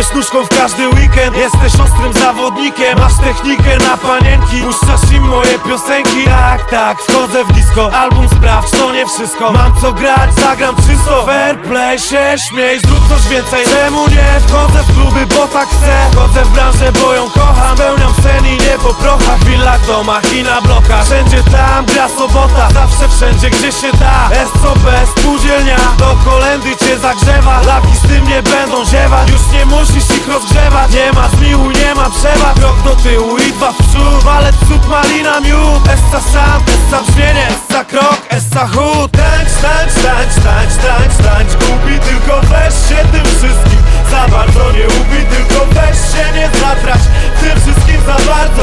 Idziesz nóżką w każdy weekend. Jesteś ostrym zawodnikiem. Masz technikę na panienki. Puszczasz im moje piosenki. Tak, tak, wchodzę w disco. Album sprawdź, to nie wszystko. Mam co grać, zagram czysto. Fair play, się śmiej, zrób coś więcej. Czemu nie? Wchodzę w kluby, bo tak chcę? Wchodzę w branżę, bo ją kocham. Spełniam sen i nie po prochach. W willach, domach i na blokach. Wszędzie tam gra sobota. Zawsze wszędzie, gdzie się da. SOB, kolendy cię zagrzewa. Laki z tym nie będą ziewać. Już nie musisz ich rozgrzewać. Nie ma zmiłuj, nie ma przewag. Krok do tyłu i dwa w przód. Walec, cud, malina, miód. Essa sam, essa brzmienie Essa krok, essa chód. Tańcz, tańcz, tańcz, tańcz, tańcz, tańcz. Gubi, tylko weź się tym wszystkim. Za bardzo nie ubi, tylko weź się nie zatrać tym wszystkim za bardzo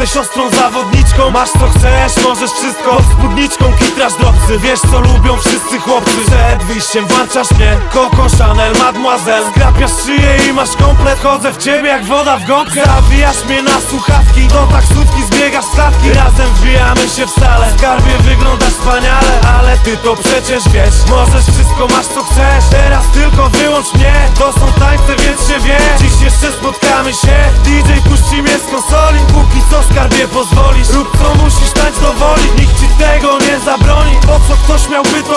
Jesteś ostrą zawodniczką, masz co chcesz, możesz wszystko. Spódniczką kitrasz drobcy, wiesz co lubią wszyscy chłopcy. Przed wyjściem włączasz mnie, Coco Chanel, Mademoiselle. Skrapiasz szyję i masz komplet, chodzę w ciebie jak woda w gąbkę Zawijasz mnie na słuchawki, do taksówki zbiegasz statki. Razem wbijamy się w salę, w skarbie wyglądasz wspaniale. Ale ty to przecież wiesz, możesz wszystko, masz co chcesz. Teraz tylko wyłącz mnie, się, DJ puści mnie z konsoli. Póki co skarbie pozwolisz, rób co musisz, tańcz do woli Nikt ci tego nie zabroni, po co ktoś miałby to